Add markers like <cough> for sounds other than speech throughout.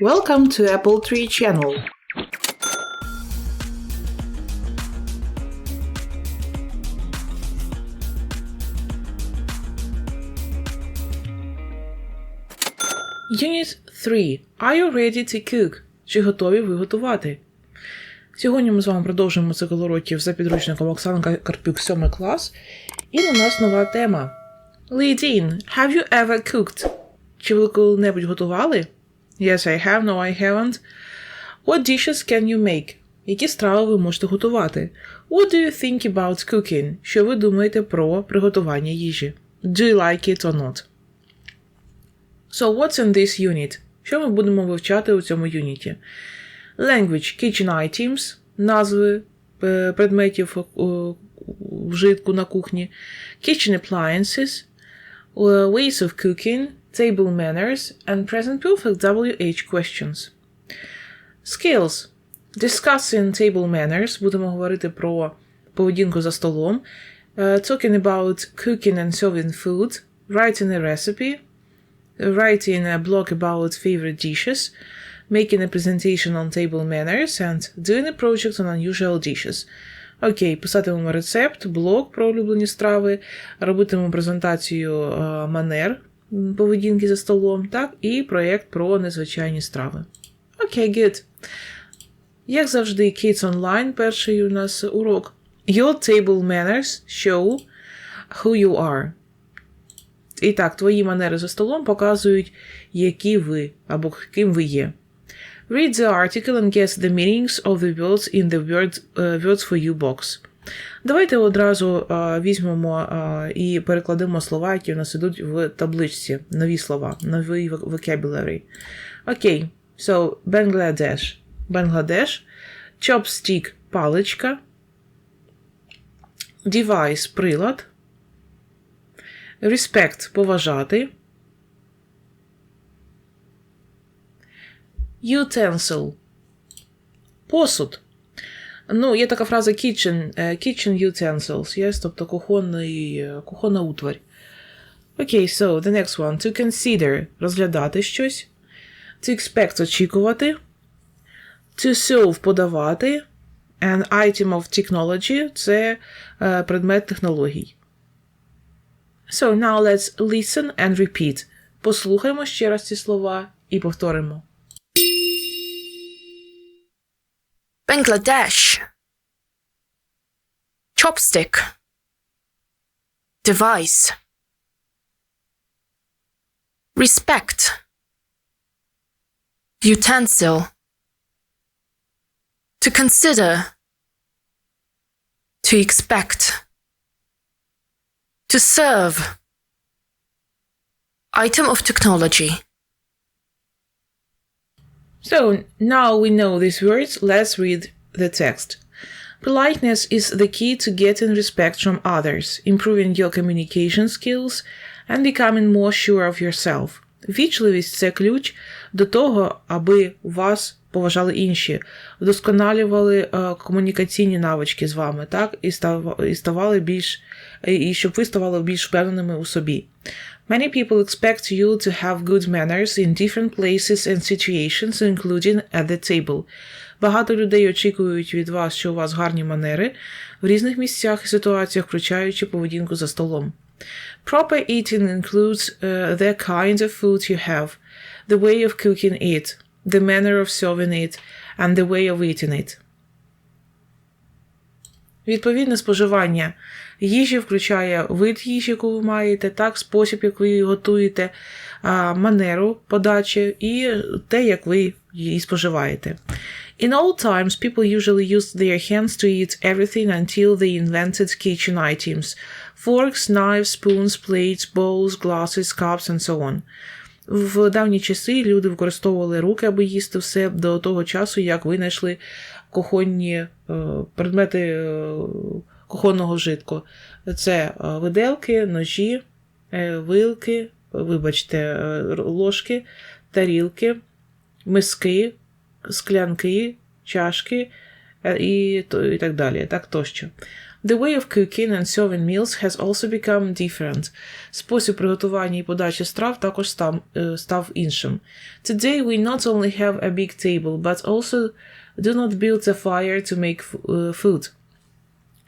Welcome to Apple Tree Channel. Unit 3. Are you ready to cook? Чи готові ви готувати? Сьогодні ми з вами продовжуємо цикл уроків за підручником Оксана Карпюк 7 клас. І у нас нова тема. Lead have you ever cooked? Чи ви коли-небудь готували? Yes, I have, no, I haven't. What dishes can you make? Які страви ви можете готувати? What do you think about cooking? Що ви думаєте про приготування їжі? Do you like it or not? So, what's in this unit? Що ми будемо вивчати у цьому юніті? Language kitchen items, назви е, предметів вжитку на кухні, kitchen appliances, е, ways of cooking, table manners, and present perfect WH questions. Skills. Discussing table manners. Будемо говорити про поведінку за столом. Е, Talking about cooking and serving food. Writing a recipe. Writing a blog about favorite dishes. Making a presentation on table manners and doing a project on unusual dishes. Окей, писатимемо рецепт, блог про улюблені страви, робитимемо презентацію е, манер м, поведінки за столом, так, і проєкт про незвичайні страви. Окей, good. Як завжди, Kids Online, перший у нас урок. Your table manners show who you are. І так, твої манери за столом показують, які ви або ким ви є. Read the article and guess the meanings of the words in the word, uh, Words for You box. Давайте одразу візьмемо і перекладемо слова, які у нас ідуть в табличці. Нові слова, новий vocabulary. Окей, so Bangladesh. Бангладеш. Chopstick – паличка. Device – прилад. Respect – поважати. Utensil – посуд. Ну, є така фраза kitchen, е, kitchen utensils, yes, тобто кухонний, е, кухонна утварь. Окей, okay, so the next one. To consider – розглядати щось. To expect – очікувати. To serve – подавати. An item of technology – це е, предмет технологій. So now let's listen and repeat. Послухаймо ще раз ці слова і повторимо. Bangladesh. Chopstick. Device. Respect. Utensil. To consider. To expect. To serve. Item of technology. So now we know these words, let's read the text. Politeness is the key to getting respect from others, improving your communication skills, and becoming more sure of yourself. Вічливість це ключ до того, аби вас поважали інші, вдосконалювали е, комунікаційні навички з вами, так, і, став, і ставали більш, і щоб ви ставали більш впевненими у собі. Many people expect you to have good manners in different places and situations, including at the table. Багато людей очікують від вас, що у вас гарні манери в різних місцях і ситуаціях, включаючи поведінку за столом. Proper eating includes uh, the kind of food you have, the way of cooking it, the manner of serving it, and the way of eating it. Відповідне споживання їжі включає вид їжі, яку ви маєте, так, спосіб, як ви її готуєте, манеру подачі і те, як ви її споживаєте. In old times, people usually used their hands to eat everything until they invented kitchen items forks, knives, spoons, plates, bowls, glasses, cups, and so on. В давні часи люди використовували руки, аби їсти все до того часу, як винайшли кухонні е, предмети е, кухонного житку. Це е, виделки, ножі, вилки, вибачте, ложки, тарілки, миски, склянки, чашки і так далі. так тощо. The way of cooking and serving meals has also become different. Спосіб приготування і подачі страв також став, е, став іншим. Today we not only have a big table, but also do not build a fire to make е, food.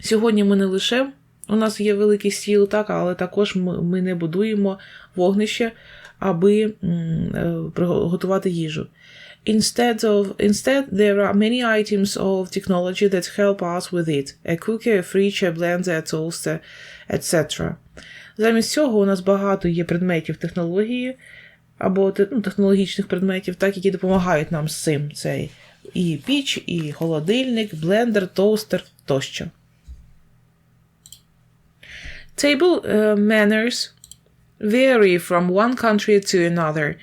Сьогодні ми не лише у нас є великий стіл, так, але також ми, не будуємо вогнище, аби м, е, приготувати їжу. Instead of instead there are many items of technology that help us with it. A cooker, a fridge, a blender, a toaster, etc. Замість цього у нас багато є предметів технології або те- ну, технологічних предметів, так, які допомагають нам з цим. Це і піч, і холодильник, блендер, тостер тощо. Table uh, manners vary from one country to another.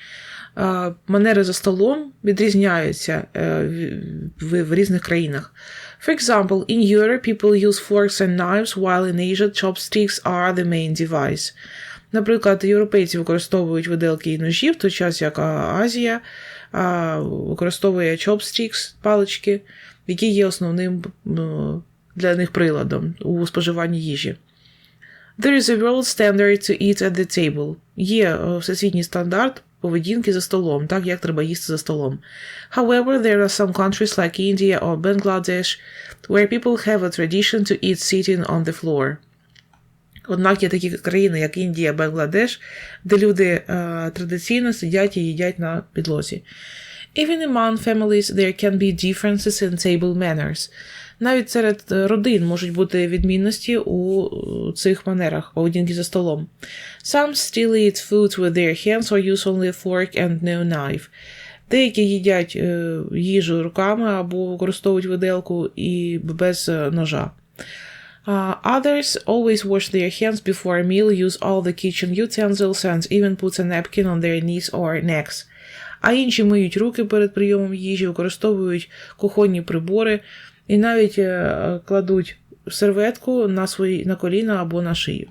Uh, манери за столом відрізняються uh, в, різних країнах. For example, in Europe people use forks and knives, while in Asia chopsticks are the main device. Наприклад, європейці використовують виделки і ножі, в той час як Азія використовує chopsticks, палички, які є основним для них приладом у споживанні їжі. There is a world standard to eat at the table. Є е, всесвітній стандарт поведінки за столом, так як треба їсти за столом. However, there are some countries like India or Bangladesh where people have a tradition to eat sitting on the floor. Однак є такі країни, як Індія, Бангладеш, де люди е, традиційно сидять і їдять на підлозі. Even among families there can be differences in table manners. Навіть серед е, родин можуть бути відмінності у е, цих манерах поведінки за столом. Some still eat food with their hands or use only a fork and no knife. Деякі їдять е, їжу руками або використовують виделку і без е, ножа. Uh, others always wash their hands before a meal, use all the kitchen utensils, and even put a napkin on their knees or necks. А інші миють руки перед прийомом їжі, використовують кухонні прибори і навіть е, кладуть серветку на свої на коліна або на шию.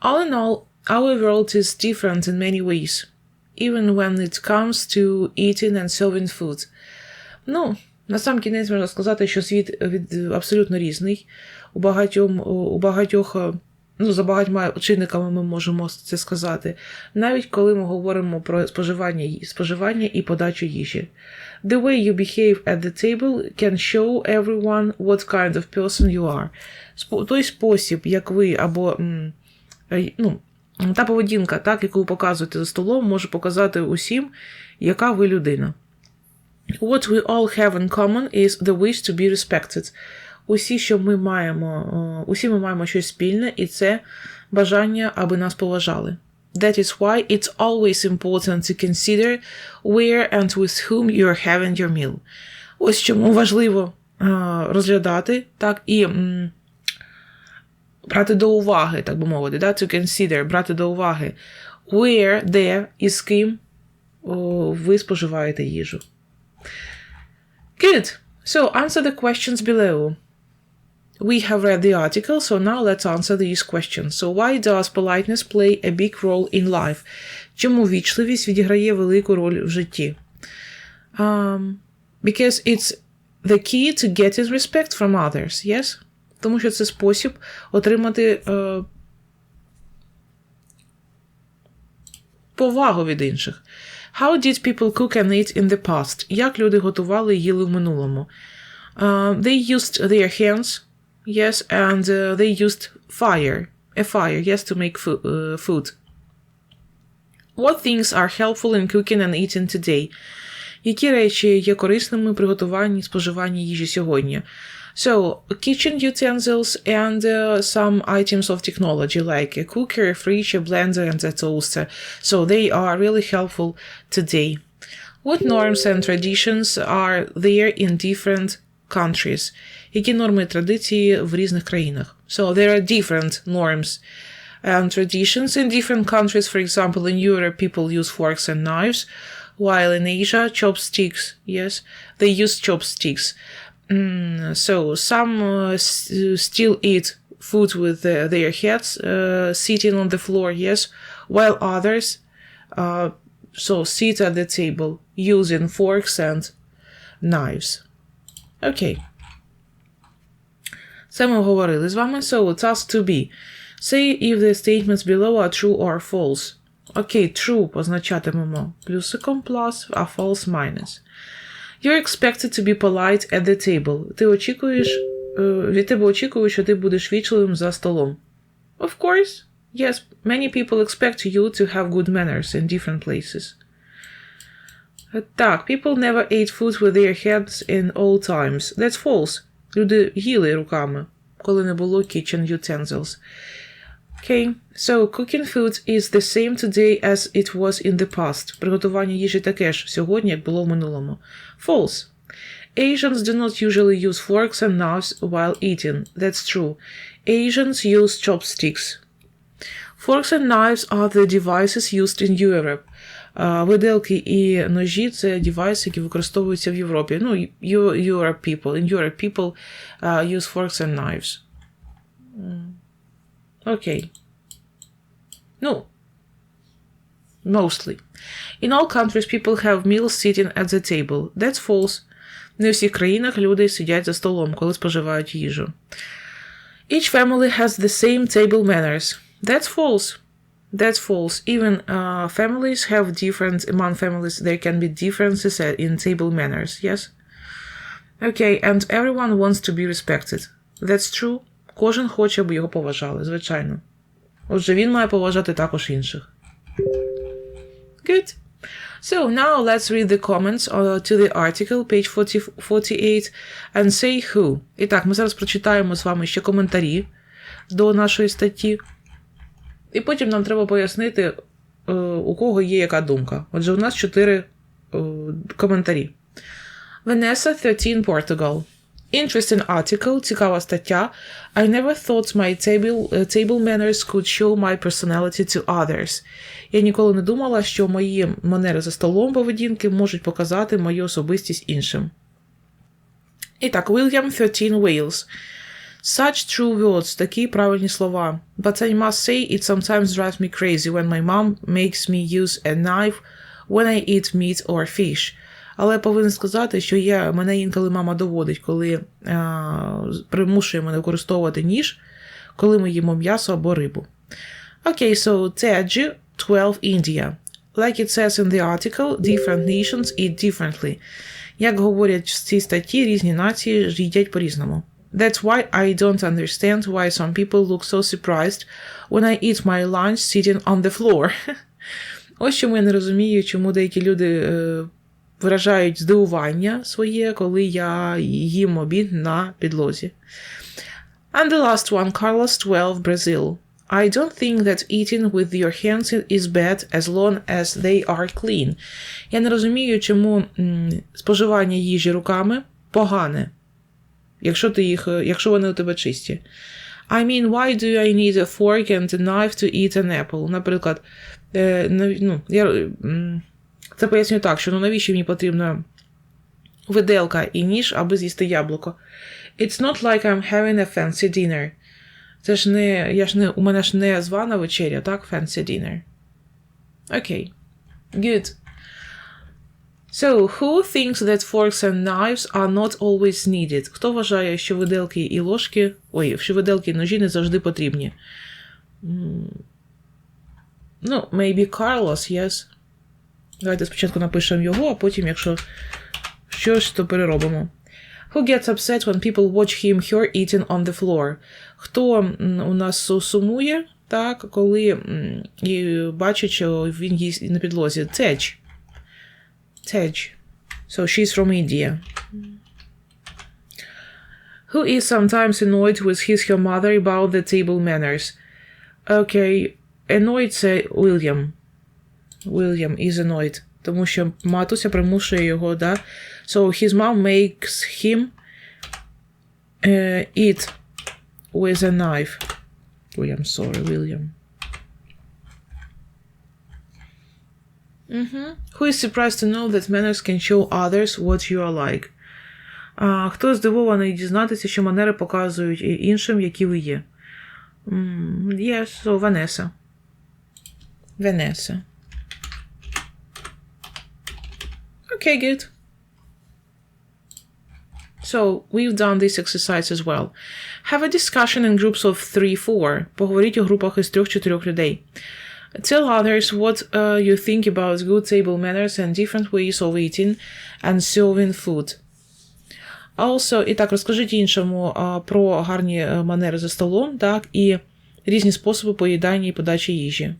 All in all, our world is different in many ways, even when it comes to eating and serving food. Ну, на сам кінець можна сказати, що світ від абсолютно різний. У багатьом, у багатьох, е, ну, за багатьма чинниками ми можемо це сказати, навіть коли ми говоримо про споживання, споживання і подачу їжі. The way you behave at the table can show everyone what kind of person you are. Той спосіб, як ви або е, ну, та поведінка, так, яку ви показуєте за столом, може показати усім, яка ви людина. What we all have in common is the wish to be respected. Усі, що ми маємо, е, усі ми маємо щось спільне, і це бажання, аби нас поважали. That is why it's always important to consider where and with whom you are having your meal. Ось чому важливо е, розглядати, так, і брати до уваги, так би мовити, да? to consider, брати до уваги, where, де і з ким ви споживаєте їжу. Good. So answer the questions below. We have read the article, so now let's answer these questions. So why does politeness play a big role in life? Чому вічливість відіграє велику роль в житті? Um, because it's the key to getting respect from others, yes? Тому що це спосіб отримати е, повагу від інших. How did people cook and eat in the past? Як люди готували їли в минулому? Uh, they used their hands, yes, and uh, they used fire, a fire, yes, to make fo- uh, food. What things are helpful in cooking and eating today? Які речі є корисними при готуванні і споживанні їжі сьогодні? So, kitchen utensils and uh, some items of technology like a cooker, a fridge, a blender, and a toaster. So they are really helpful today. What norms and traditions are there in different countries? Які норми і традиції в різних країнах? So there are different norms and traditions in different countries. For example, in Europe, people use forks and knives, while in Asia, chopsticks. Yes, they use chopsticks. Mm, so some uh, s- still eat food with uh, their heads uh, sitting on the floor. Yes, while others uh, so sit at the table using forks and knives. Okay. Це ми говорили з вами. So, task to be. Say if the statements below are true or false. Окей, true позначатимемо плюсиком plus, а false minus. You're expected to be polite at the table. Ти очікуєш, е, від тебе очікують, що ти будеш вічливим за столом. Of course. Yes, many people expect you to have good manners in different places. Е, Так, people never ate food with their hands in all times. That's false. Люди їли руками, коли не було kitchen utensils. Okay, so cooking food is the same today as it was in the past. Приготування їжі таке ж сьогодні, як було в минулому. False. Asians do not usually use forks and knives while eating. That's true. Asians use chopsticks. Forks and knives are the devices used in Europe. А, Виделки і ножі це девайси, які використовуються в Європі. Ну, Eu- Europe people. In Europe people uh, use forks and knives. М. Окей. Ну, mostly. In all countries people have meals sitting at the table. That's false. Не у всіх країнах люди сидять за столом, коли споживають їжу. Each family has the same table manners. That's false. That's false. Even uh, families have different, among families, there can be differences uh, in table manners, yes? Okay, and everyone wants to be respected. That's true. Кожен хоче, аби його поважали, звичайно. Отже, він має поважати також інших. Good. So now let's read the comments uh, to the article, page 40, 48, and say who. І так, ми зараз прочитаємо з вами ще коментарі до нашої статті. І потім нам треба пояснити, е, у кого є яка думка. Отже, у нас чотири е, коментарі. Vanessa 13 Portugal. Interesting article, цікава стаття. I never thought my table, uh, table manners could show my personality to others. Я ніколи не думала, що мої манери за столом поведінки можуть показати мою особистість іншим. І так, William 13 Wales. Such true words, такі правильні слова. But I must say it sometimes drives me crazy when my mom makes me use a knife when I eat meat or fish. Але повинен сказати, що я, мене інколи мама доводить, коли а, примушує мене використовувати ніж, коли ми їмо м'ясо або рибу. Okay, so Tej, 12 India. Like it says in the article, different nations eat differently. Як говорять в цій статті, різні нації їдять по-різному. That's why I don't understand why some people look so surprised when I eat my lunch sitting on the floor. <laughs> Ось чому я не розумію, чому деякі люди е, виражають здивування своє, коли я їм обід на підлозі. And the last one, Carlos 12, Brazil. I don't think that eating with your hands is bad as long as they are clean. Я не розумію, чому м, споживання їжі руками погане, якщо, ти їх, е, якщо вони у тебе чисті. I mean, why do I need a fork and a knife to eat an apple? Наприклад, е, ну, я, це пояснюю так, що ну навіщо мені потрібна виделка і ніж, аби з'їсти яблуко. It's not like I'm having a fancy dinner. Це ж не, я ж не, у мене ж не звана вечеря, так? Fancy dinner. Окей. Good. So, who thinks that forks and knives are not always needed? Хто вважає, що виделки і ложки, ой, що виделки і ножі не завжди потрібні? Ну, maybe Carlos, yes. Давайте спочатку напишемо його, а потім, якщо щось, то переробимо. Who gets upset when people watch him her eating on the floor? Хто у нас сумує, так, коли бачить, що він їсть на підлозі? Теч. Tej. So she's from India. Who is sometimes annoyed with his her mother about the table manners? Okay, annoyed це William. William is annoyed. Тому що матуся примушує його, да? So his mom makes him uh, eat with a knife. Oh, I'm sorry, William. Who is surprised to know that manners can show others what you are like? А, хто здивований дізнатися, що манери показують іншим, які ви є? М, Yes, so Vanessa. Vanessa. Okay, good. So we've done this exercise as well. Have a discussion in groups of 3-4. Поговоріть у групах із 3-4 людей. Tell others what uh, you think about good table manners and different ways of eating and serving food. Also, і так, розкажіть іншому а, про гарні е, манери за столом, так, і різні способи поїдання і подачі їжі.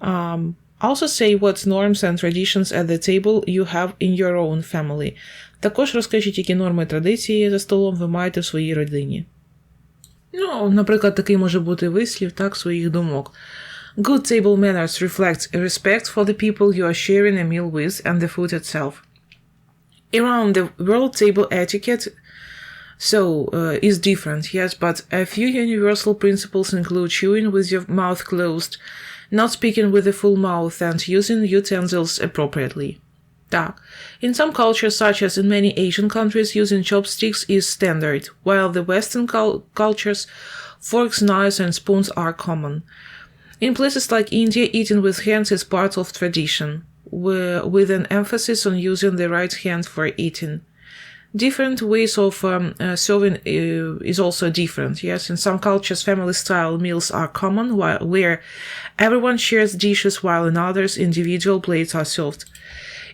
Um, also say what norms and traditions at the table you have in your own family. Також розкажіть, які норми і традиції за столом ви маєте в своїй родині. Ну, наприклад, такий може бути вислів так, своїх думок. Good table manners reflects a respect for the people you are sharing a meal with and the food itself. Around the world, table etiquette so uh, is different, yes, but a few universal principles include chewing with your mouth closed, not speaking with a full mouth, and using utensils appropriately. Так. In some cultures, such as in many Asian countries, using chopsticks is standard, while the Western cul- cultures, forks, knives, and spoons are common. In places like India, eating with hands is part of tradition, wi- with an emphasis on using the right hand for eating. Different ways of um, uh, serving uh, is also different. Yes, in some cultures, family-style meals are common, while where everyone shares dishes, while in others, individual plates are served.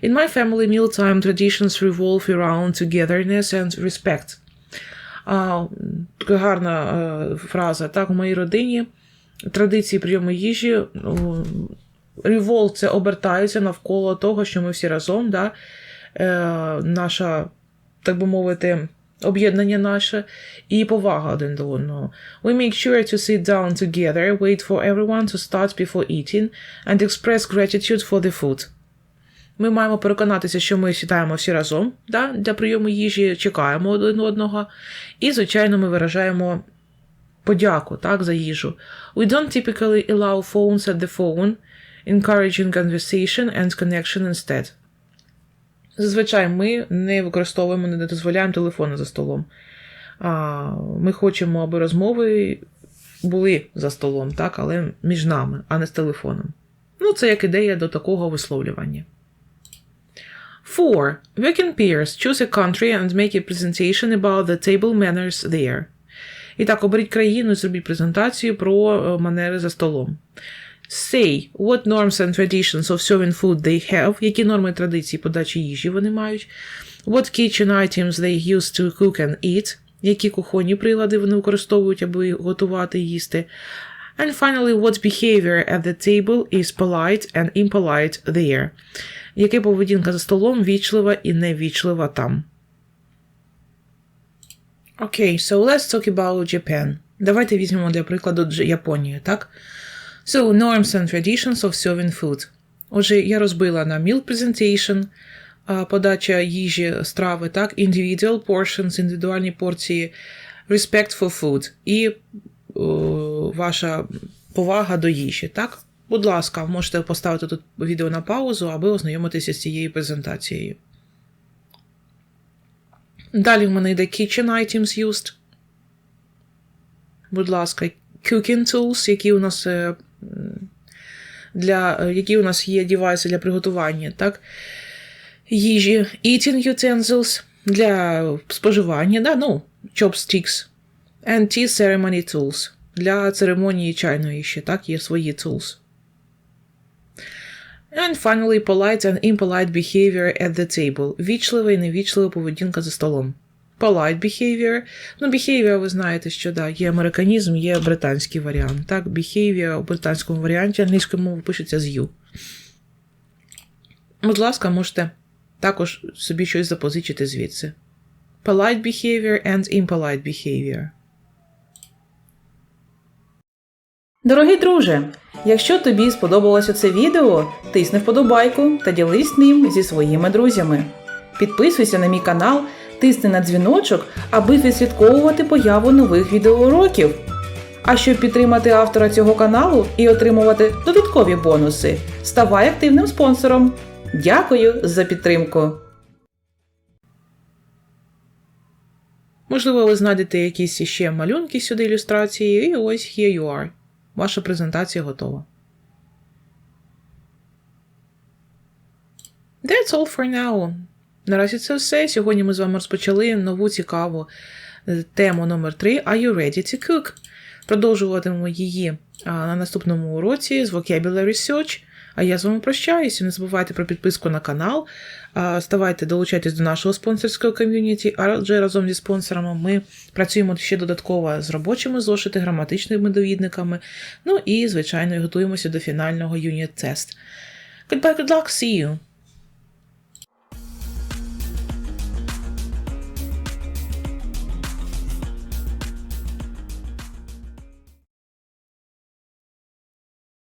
In my family, mealtime traditions revolve around togetherness and respect. А, така гарна е, фраза. Так, у моїй родині традиції прийому їжі ну, це обертаються навколо того, що ми всі разом, да, е, наша, так би мовити, об'єднання наше і повага один до одного. We make sure to sit down together, wait for everyone to start before eating, and express gratitude for the food. Ми маємо переконатися, що ми сідаємо всі разом да, для прийому їжі, чекаємо один одного. І, звичайно, ми виражаємо подяку так, за їжу. We don't typically allow phones at the phone, encouraging conversation and connection instead. Зазвичай ми не використовуємо, не дозволяємо телефони за столом. А, Ми хочемо, аби розмови були за столом, так, але між нами, а не з телефоном. Ну, це як ідея до такого висловлювання. 4. Work in pairs. Choose a country and make a presentation about the table manners there. І так, оберіть країну і зробіть презентацію про е, манери за столом. Say what norms and traditions of serving food they have, які норми традиції подачі їжі вони мають. What kitchen items they use to cook and eat, які кухонні прилади вони використовують, аби готувати їсти. And finally, what behavior at the table is polite and impolite there. Яка поведінка за столом вічлива і невічлива там. Окей, okay, so let's talk about Japan. Давайте візьмемо для прикладу Японію, так? So, norms and traditions of serving food. Отже, я розбила на meal presentation, подача їжі, страви, так, individual portions, індивідуальні порції, respect for food і о, ваша повага до їжі, так? Будь ласка, можете поставити тут відео на паузу, аби ознайомитися з цією презентацією. Далі в мене йде kitchen items used. Будь ласка, cooking tools, які у нас е, для, е, які у нас є девайси для приготування, так? Їжі, eating utensils для споживання, да? ну, chopsticks. And tea ceremony tools. Для церемонії чайної ще, так, є свої tools. And finally, polite and impolite behavior at the table. Вічлива і невічлива поведінка за столом. Polite behavior. Ну, behavior, ви знаєте, що да, є американізм, є британський варіант. Так, behavior у британському варіанті англійською мовою пишеться з U. Будь ласка, можете також собі щось запозичити звідси. Polite behavior and impolite behavior. Дорогий друже, якщо тобі сподобалося це відео, тисни вподобайку та ділись ним зі своїми друзями. Підписуйся на мій канал, тисни на дзвіночок, аби відслідковувати появу нових відеоуроків. А щоб підтримати автора цього каналу і отримувати додаткові бонуси, ставай активним спонсором. Дякую за підтримку! Можливо, ви знайдете якісь іще малюнки сюди ілюстрації, і ось here you are. Ваша презентація готова. That's all for now. Наразі це все. Сьогодні ми з вами розпочали нову цікаву е, тему номер 3 Are you ready to cook? Продовжуватимемо її на наступному уроці з Vocabulary Search. А я з вами прощаюся. Не забувайте про підписку на канал. Ставайте, долучайтесь до нашого спонсорського ком'юніті, адже разом зі спонсорами ми працюємо ще додатково з робочими зошити, граматичними довідниками. Ну і, звичайно, готуємося до фінального юніт-тест. Goodbye, good luck, see you!